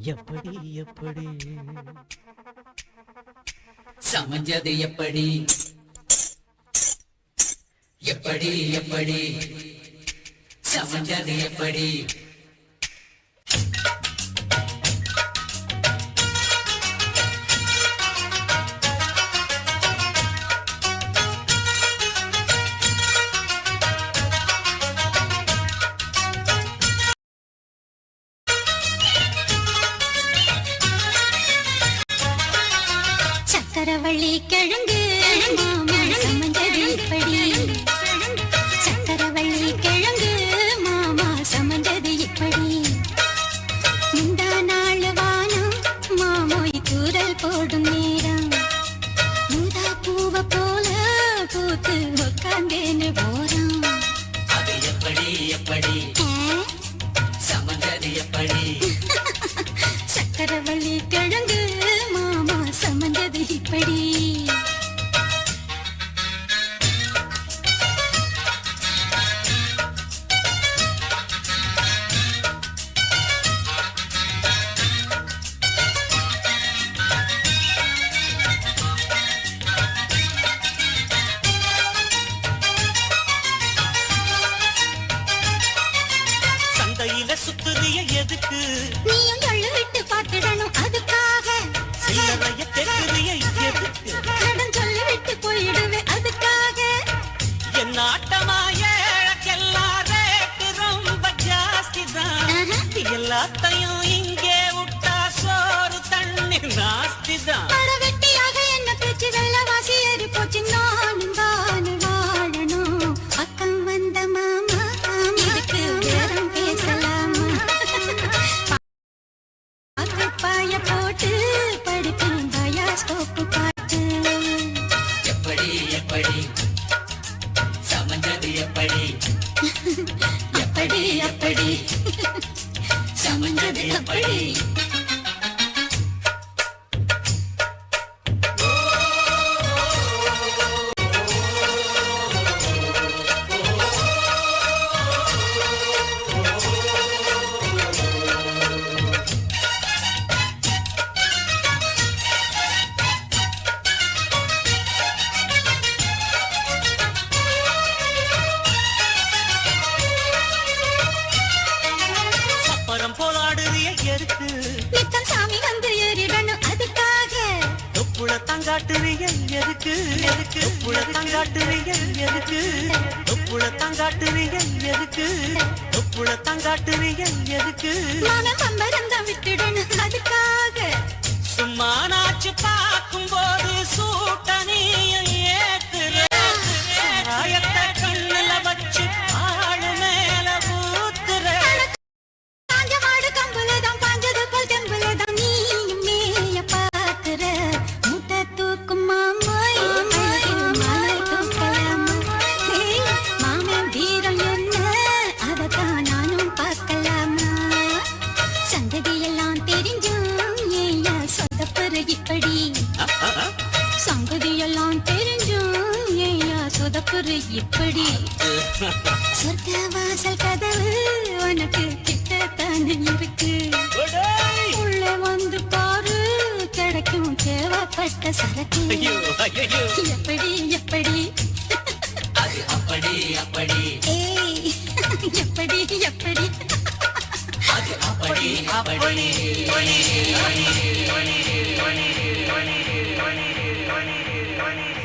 எப்படி எப்படி? சமஞ்சது எப்படி? எப்படி எப்படி? சமஞ்சது எப்படி? சக்கரவள்ளி கிழங்கு மாமா சமஞ்சது இப்படி. சக்கரவள்ளி கிழங்கு மாமா சமஞ்சது இப்படி. இந்த நாள் வானம் மாமோய் தூரல் போடும் நேரம். ஊதா பூவ போல பூத்து உட்காந்தேன்னு போறோம் அது எப்படி எப்படி? சமஞ்சது எப்படி? சக்கரவள்ளி கிழங்கு சந்தையில சுத்துறிய எதுக்கு? நீயும் எள்ளு விட்டு பார்த்துடணும் அதுக்காக. சில்லறைய தெரியறிய எதுக்கு? கடன் சொல்லி விட்டு போயிடுவே அதுக்காக. என் ஆட்டமா ஏழக்கெல்லாம் ரேட்டு ரொம்ப ஜாஸ்தி தான். எல்லாத்தையும் இங்கே விட்டா சோறு தண்ணி நாஸ்தி தான் அப்படி அப்படி எப்படி? போலாடுறிய எதுக்கு? நித்தம் சாமி வந்து ஏறிடணும் அதுக்காக? தொப்புள தங்காட்டுறிய எதுக்கு? எதுக்கு? தொப்புள தங்காட்டுறிய எதுக்கு? தொப்புள தங்காட்டுறிய எதுக்கு? தொப்புள தங்காட்டுறிய எதுக்கு? மாமன் பம்பரம் விட்டுடணும் அதுக்காக. சும்மா நாச்சு குரு இப்படி. சொர்க்க வாசல் கதவு உனக்கு கிட்ட தானே இருக்கு உள்ளே வந்து பாரு கிடைக்கும் தேவைப்பட்ட சரக்கு. எப்படி எப்படி? அப்படி அப்படி. எப்படி எப்படி? அது அப்படி அப்படி அப்படி அப்படி அப்படி அப்படி.